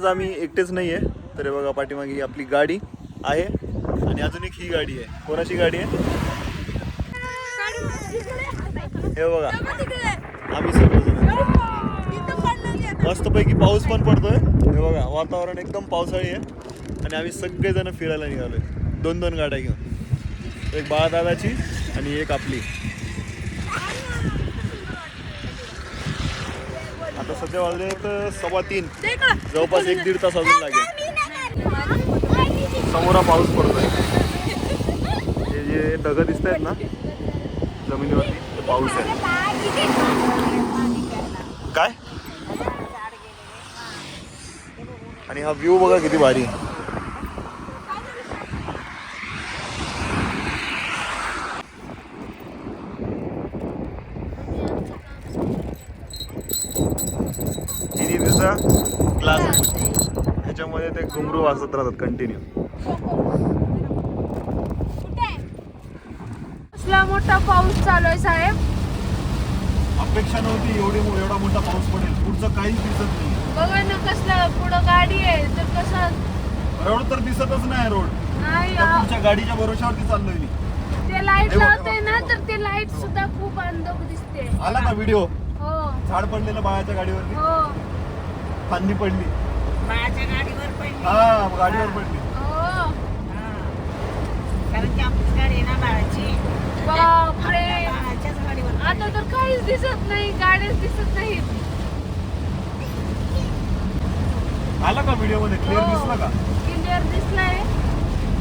आज आम्ही एकटेच नाही आहे तर हे बघा पाठीमागे ही आपली गाडी आहे आणि अजून एक ही गाडी आहे. कोणाची गाडी आहे? हे बघा. आम्ही सगळेजण. मस्तपैकी पाऊस पण पडतोय. हे बघा वातावरण एकदम पावसाळी आहे. आणि आम्ही सगळेजण फिरायला निघालोय. दोन दोन गाड्या घेऊन. एक बाळदादाची आणि एक आपली. आता सध्या वाजले तर सव्वा तीन. जवळपास एक दीड तास अजून लागेल. समोरा पाऊस पडतोय. हे जे ढगं दिसत आहेत ना जमिनीवरती ते पाऊस आहे. काय? आणि हा व्ह्यू बघा किती भारी आहे. तिन्ही दिवसा क्लास ह्याच्यामध्ये ते घुंगरू वाजत राहतात कंटिन्यू कसला मोठा पाऊस चालू आहे साहेब. अपेक्षा नव्हती एवढी एवढा मोठा पाऊस पडेल. पुढचं काहीच दिसत नाही. बघा ना कसला पुढं गाडी आहे. तर कसं रोड तर दिसतच नाही रोड. नाही पुढच्या गाडीच्या भरोशावरती चाललोय मी. ते लाइट लावते ना तर ते लाइट सुद्धा खूप अंधक दिसते. आला का व्हिडिओ हो. झाड पडलेलं बाळाच्या गाडीवरती? हो. फांदी पडली. माझ्या गाडीवर पडली. हा गाडीवर पडली. हो. हा. कारण की आपलीच गाडी आहे ना बाळाची. बापरे. आपल्या बाळाच्याच गाडीवर आता तर काहीच दिसत नाही गाड्याच दिसत नाहीत आला का व्हिडिओमध्ये क्लिअर हो. दिसला का? क्लिअर दिसलाय.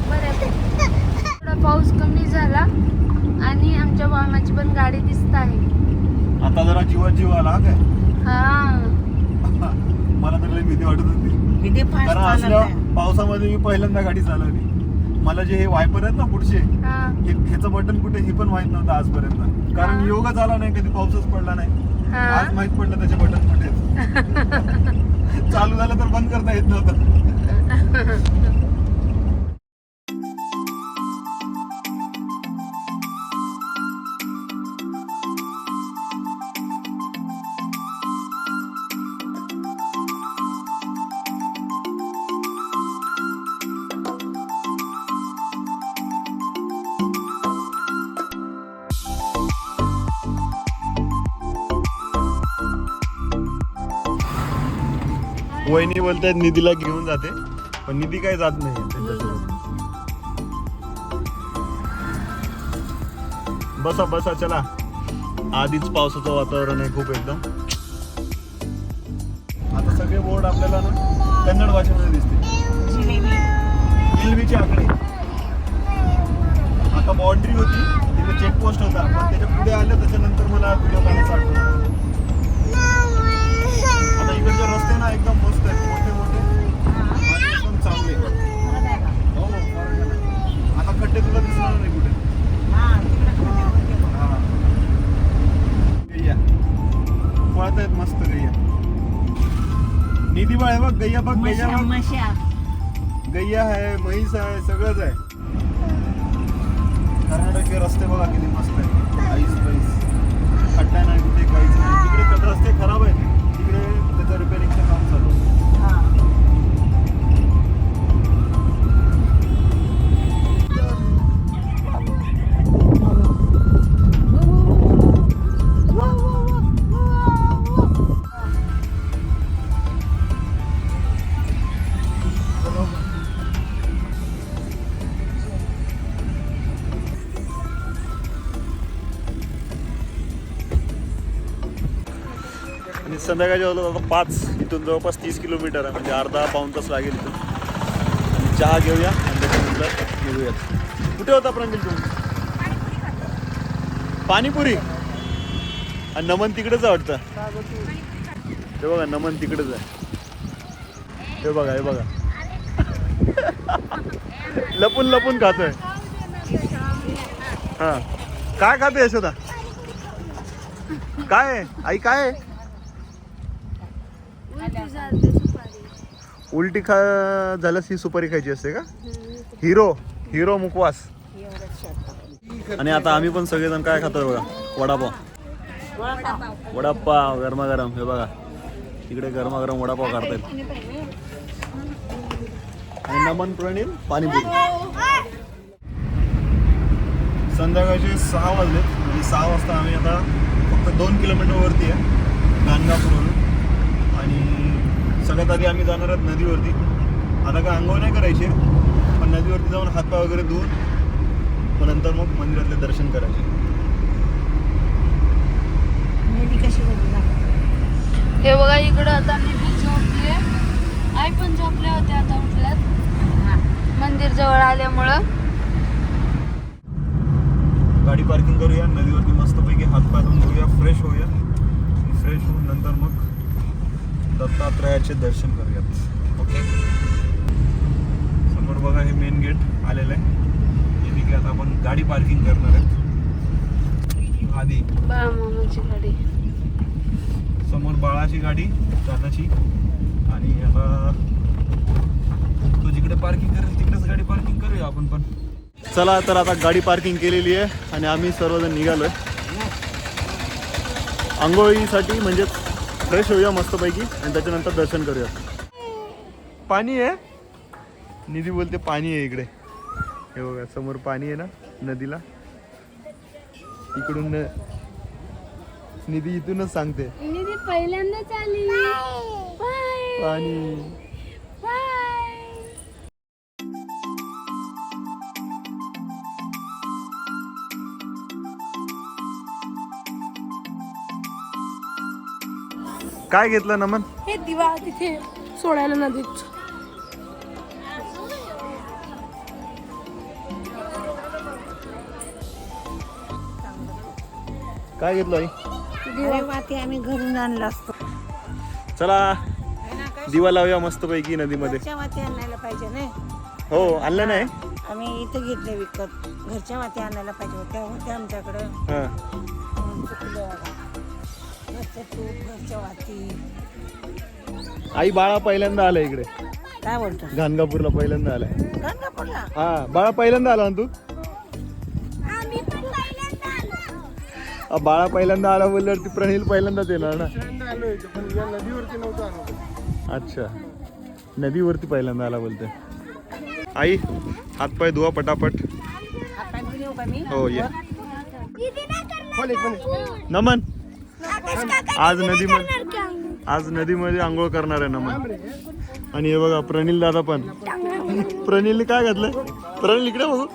बरं. थोडा पाऊस कमी झाला आणि आमच्या मामाची पण गाडी दिसत आहे. आता जरा जीवात जीव आला हा काय? हा. मला तर लई भीती वाटत होती. किती फास्ट कारण चालत असल्या आहे. पावसामध्ये मी पहिल्यांदा गाडी चालवली. मला जे हे वायपर आहेत ना पुढचे हा. हे ह्याचं बटन कुठे हे पण माहीत नव्हतं आजपर्यंत. कारण हा. योगच आला नाही कधी पाऊसच पडला नाही. हा. आज माहीत पडलं त्याचे बटन कुठे आहेत. चालू झालं तर बंद करता येत नव्हतं. वहिनी बोलते निधीला घेऊन जाते. पण निधी काय जात नाही. बसा बसा चला. आधीच पावसाचं वातावरण आहे खूप एकदम. आता सगळे बोर्ड आपल्याला ना कन्नड भाषेमध्ये दिसते जिलेबी. आकडे. आता बाउंड्री होती तिथे चेकपोस्ट होता. पण त्याच्या पुढे आलं त्याच्यानंतर मला व्हिडिओ काढायचा आठवण आता इकडचे रस्ते ना एकदम मस्त आहेत मोठे मोठे आणि एकदम चांगले आहे? हो. आता खड्डे तुला दिसणार नाही कुठे हा. हा. गैया पळत आहेत मस्त गैया निधी बाळ आहे बघ गैया बघ गैया बघ. गैया आहे म्हैस आहे सगळंच आहे कर्नाटकचे रस्ते बघा किती मस्त आहे आईस बैस खड्डा नाही कुठे काहीच नाही तिकडे रस्ते खराब आहेत तिकडे त्याचं रिपेअरिंगचं संध्याकाळच्या वेळेला आता पाच इथून जवळपास तीस किलोमीटर आहे. म्हणजे अर्धा पाऊण तास लागेल इथून. आणि चहा घेऊया आणि त्याच्यानंतर निघूयात. कुठे होता प्रंगिल तुम्ही पाणीपुरी. आणि नमन तिकडेच वाटतं. हे बघा नमन तिकडेच आहे. हे बघा हे बघा. लपून लपून खातोय. हा. काय खाते यशोदा? काय आहे? आई काय आहे? उलटी झालते सुपारी उलटी खा झाल्यास ही सुपारी खायची असते का? हिरो हिरो मुकवास. आणि आता आम्ही पण सगळेजण काय खातोय बघा? वडापाव. वडापाव. गरमागरम. हे बघा. तिकडे गरमागरम वडापाव काढतायत. आणि नमन प्रणील पाणीपुरी. संध्याकाळचे सहा वाजलेत. म्हणजे सहा वाजता आम्ही आता फक्त दोन किलोमीटर वरती आहे. गाणगापूरवरून सगळ्यात आधी आम्ही जाणार आहोत नदीवरती. आता काय अंघोळ नाही करायचे पण नदीवरती जाऊन हातपाय वगैरे धुवून मग नंतर मग मंदिरातले दर्शन करायचे? हे बघा इकडं आता निधी झोपली आई पण झोपल्या होत्या आता उठल्यात. हा. मंदिर जवळ आल्यामुळं. गाडी पार्किंग करूया नदीवरती मस्तपैकी हातपाय धुवून घेऊया फ्रेश होऊया. फ्रेश होऊन नंतर मग दत्तात्रयाचे दर्शन करूयात. ओके समोर बघा हे मेन गेट आलेलं आहे. तिकडे आता आपण गाडी पार्किंग करणार आहे आधी गाडी. समोर बाळाची गाडी दादाची. आणि आता तो जिकडे पार्किंग करेल तिकडेच गाडी पार्किंग करूया आपण पण. चला तर आता गाडी पार्किंग केलेली आहे आणि आम्ही सर्वजण निघालोय. आंघोळीसाठी म्हणजे फ्रेश होऊया मस्तपैकी आणि त्याच्यानंतर दर्शन करूया. पाणी आहे. निधी बोलते पाणी आहे इकडे. हे बघा समोर पाणी आहे ना नदीला. इकडून न- निधी इथूनच सांगते. निधी पहिल्यांदाच आली. पाणी. काय घेतलं नमन? हे दिवा तिथे सोडायला नदीत. काय घेतलं आई? अरे माती आम्ही घरून आणलं असतो. चला दिवा लावूया मस्तपैकी नदीमध्ये. घरच्या माती आणायला पाहिजे नाही हो आणलं नाही? आम्ही इथं घेतले विकत. घरच्या माती आणायला पाहिजे होत्या होत्या आमच्याकडं. हा. चुकलं. घरचं तूप घरच्या वाती आई बाळा पहिल्यांदा आला इकडे. काय बोलतो गाणगापूरला पहिल्यांदा आलाय. गंगापूरला हा बाळा पहिल्यांदा आला ना तू? बाळा पहिल्यांदा आला बोलल्यावरती प्रणील पहिल्यांदाच येणार ना? अच्छा. नदीवरती पहिल्यांदा आला बोलते आई हातपाय धुवा पटापट. हो ये. नमन. आज नदीमध्ये आज नदीमध्ये आंघोळ करणार आहे नमन आणि हे बघा प्रणील दादा पण. प्रणीलने काय घातलंय? प्रणील इकडे बघू.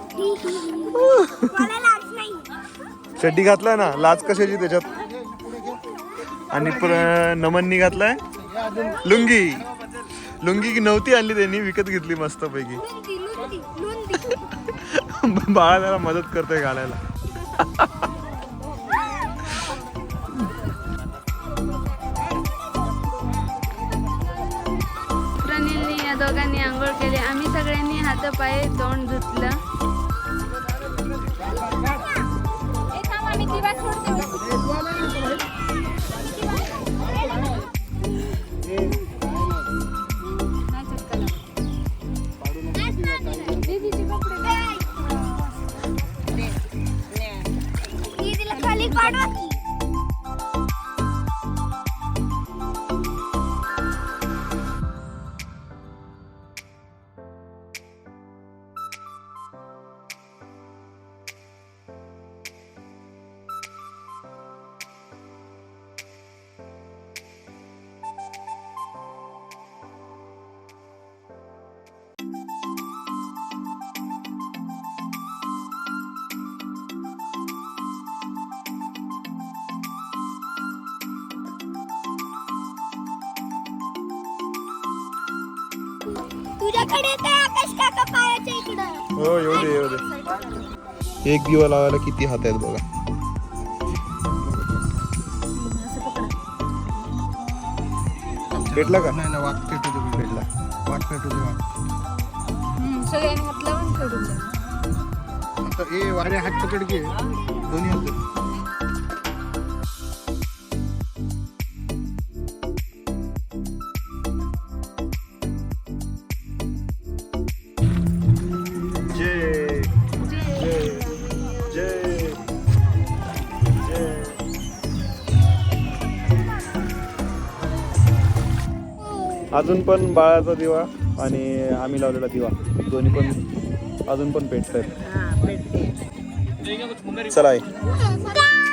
चड्डी घातलाय ना लाज कशाची त्याच्यात? आणि प्र नमननी घातलाय. लुंगी. लुंगी की नव्हती आणली त्यांनी विकत घेतली मस्त पैकी बाळा त्याला मदत करतोय घालायला. आम्ही सगळ्यांनी हातपाय तोंड धुतलं. तुझ्याकडे येते आकाश काका पायाच्या इकडं. हो येऊ दे येऊ दे. एक दिवा लावायला किती हात आहेत बघा. भेटला का? नाही ना वाट पेटू दे भेटला. वाट पेटू दे सगळ्यांनी हात लावून. आता ए वारे हात पकड घे दोन्ही हात. अजून पण बाळाचा दिवा आणि आम्ही लावलेला दिवा. दोन्ही पण अजून पण पेटत. आहेत हा चला. आहे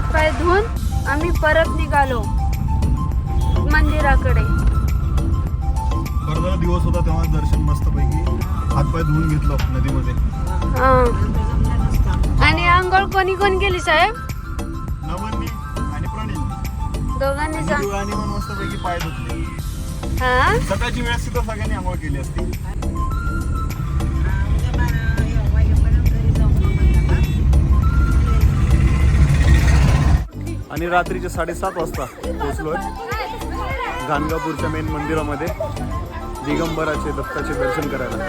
हात पाय धुवून आम्ही परत निघालो मंदिराकडे. दिवस होता तेव्हा दर्शन मस्तपैकी हातपाय धुवून घेतलं नदीमध्ये. हा. आणि आंघोळ कोणी कोण केली साहेब? नवननी आणि प्रणील दोघांनी सांग. दिवाळी पण मस्तपैकी पाय धुतले. हा? सकाळची वेळेस सुद्धा सगळ्यांनी आंघोळ केली असती. आणि रात्रीचे साडेसात वाजता पोचलोय गाणगापूरच्या मेन मंदिरामध्ये दिगंबराचे दत्ताचे दर्शन करायला.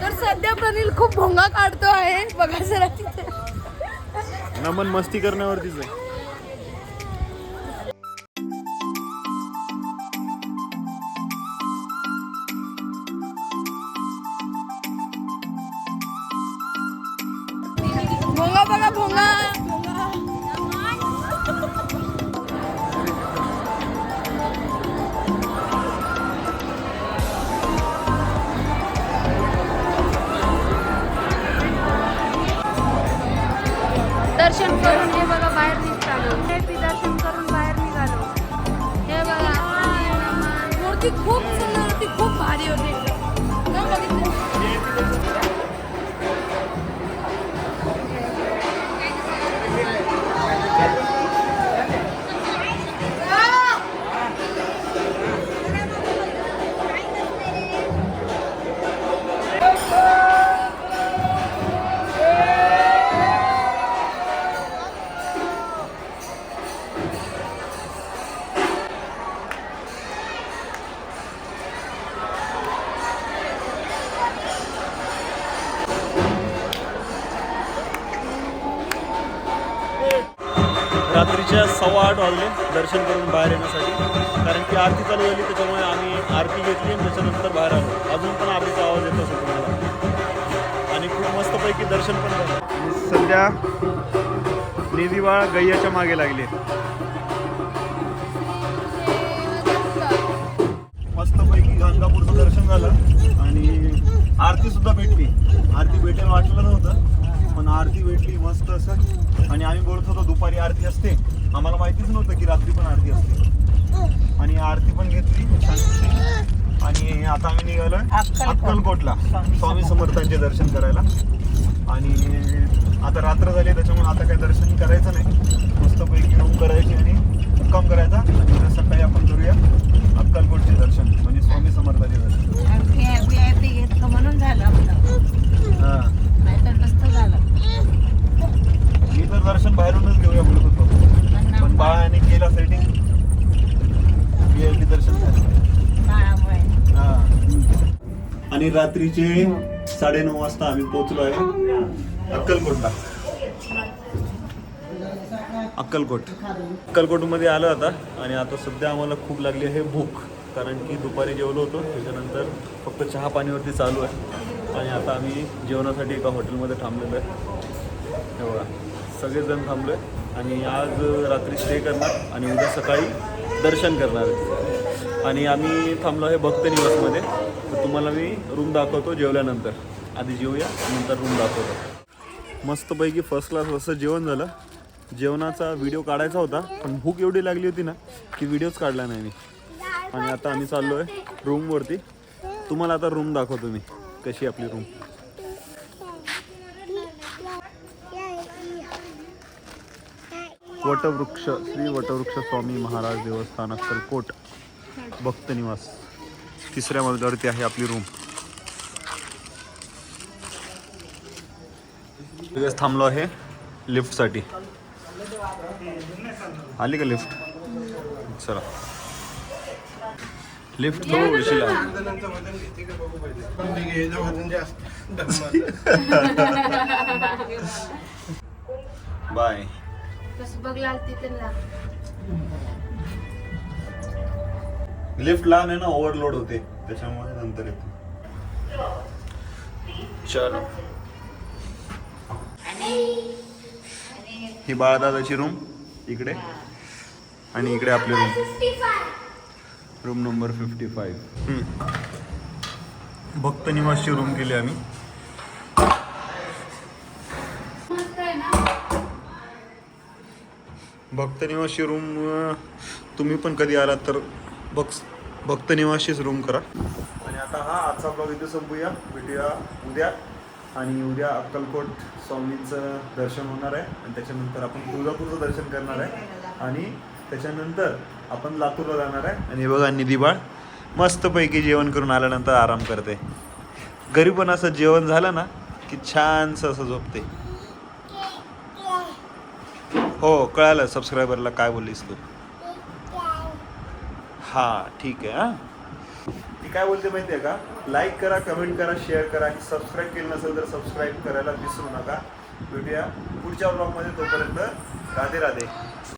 तर सध्या प्रनिल खूप भोंगा काढतो आहे. बघा जरा तिथे. नमन मस्ती करण्यावरतीच आहे. सव्वा आठ वाजले दर्शन करून बाहेर येण्यासाठी. कारण की आरती चालू झाली त्याच्यामुळे आम्ही आरती घेतली आणि त्याच्यानंतर बाहेर आलो. अजून पण आरतीचा आवाज येत असेल तुम्हाला. आणि खूप मस्तपैकी दर्शन पण झालं. सध्या निधीवाळ गैयाच्या मागे लागले. मस्तपैकी गाणगापूरचं दर्शन झालं. आणि आरती सुद्धा भेटली. आरती भेटेल वाटलं नव्हतं पण आरती भेटली मस्त असं. आणि आम्ही बोलत होतो दुपारी आरती असते. आम्हाला माहितीच नव्हतं की रात्री पण आरती असते. आणि आरती पण घेतली. आणि आता आम्ही अक्कलकोट. अक्कलकोटला. स्वामी समर्थांचे दर्शन करायला. आणि आता रात्र झाली त्याच्यामुळे आता काही दर्शन करायचं नाही. मस्तपैकी रूम करायची आणि मुक्काम करायचा. आणि सकाळी आपण करूया अक्कलकोटचे दर्शन म्हणजे स्वामी समर्थाचे दर्शन. म्हणून झालं हा. मी तर दर्शन बाहेरूनच घेऊया बोलत होतो. पण बाळाने केला सेटिंग दर्शन आणि रात्रीचे साडेनऊ वाजता आम्ही पोहोचलो आहे अक्कलकोटला. अक्कलकोट. अक्कलकोटमध्ये आलो आता आणि आता सध्या आम्हाला खूप लागली आहे भूक. कारण की दुपारी जेवलो होतो त्याच्यानंतर फक्त चहा पाणीवरती चालू आहे. आणि आता आम्ही जेवणासाठी एका हॉटेलमध्ये थांबलेलो आहे. बघा सगळेजण थांबलो आहे आणि आज रात्री स्टे करणार आणि उद्या सकाळी दर्शन करणार. आणि आम्ही थांबलो आहे भक्त निवासमध्ये. तर तुम्हाला मी रूम दाखवतो जेवल्यानंतर. आधी जेवूया नंतर रूम दाखवतो. मस्तपैकी फर्स्ट क्लास असं जेवण झालं. जेवणाचा व्हिडिओ काढायचा होता पण भूक एवढी लागली होती ना की व्हिडिओच काढला नाही मी. आणि आता आम्ही चाललो आहे रूमवरती तुम्हाला आता रूम दाखवतो मी कशी आपली रूम वटवृक्ष श्री वटवृक्ष स्वामी महाराज देवस्थान अक्कलकोट भक्त निवास. तिसऱ्या मजल्यावरती आहे आपली रूम लगेच थांबलो आहे लिफ्टसाठी. आली का लिफ्ट? चला. लिफ्ट थोडीशी लाव. वजनांचं वज़न घेते का बघू पहिले घ्यायचं वज़न जास्त बाय. लिफ्ट लहान आहे ना ओव्हरलोड होते. त्याच्यामुळे नंतर येते. चलो. ही बाळदादाची रूम इकडे. आणि इकडे आपली room room number fifty five भक्त निवासची रूम केली आम्ही मस्त आहे ना भक्तनिवासी रूम तुम्ही पण कधी आलात तर भक्स भक्तनिवासीच रूम करा. आणि आता हा आजचा ब्लॉग इथे संपूया. भेटूया उद्या. आणि उद्या अक्कलकोट स्वामींचं दर्शन होणार आहे. आणि त्याच्यानंतर आपण तुळजापूरचं दर्शन करणार आहे. आणि त्याच्यानंतर आपण लातूरला जाणार आहे. आणि बघा निधीबाळ मस्तपैकी जेवण करून आल्यानंतर आराम करते. घरी पण असं जेवण झालं ना की छानसं असं झोपते. हो कळालं. सबस्क्रायबरला काय बोललीस तू? हा ठीक आहे हा. ती काय बोलते माहिती आहे का? लाईक करा कमेंट करा शेअर करा आणि सबस्क्राईब केलं नसेल तर सबस्क्राईब करायला विसरू नका. भेटूया पुढच्या ब्लॉगमध्ये तोपर्यंत राधे राधे.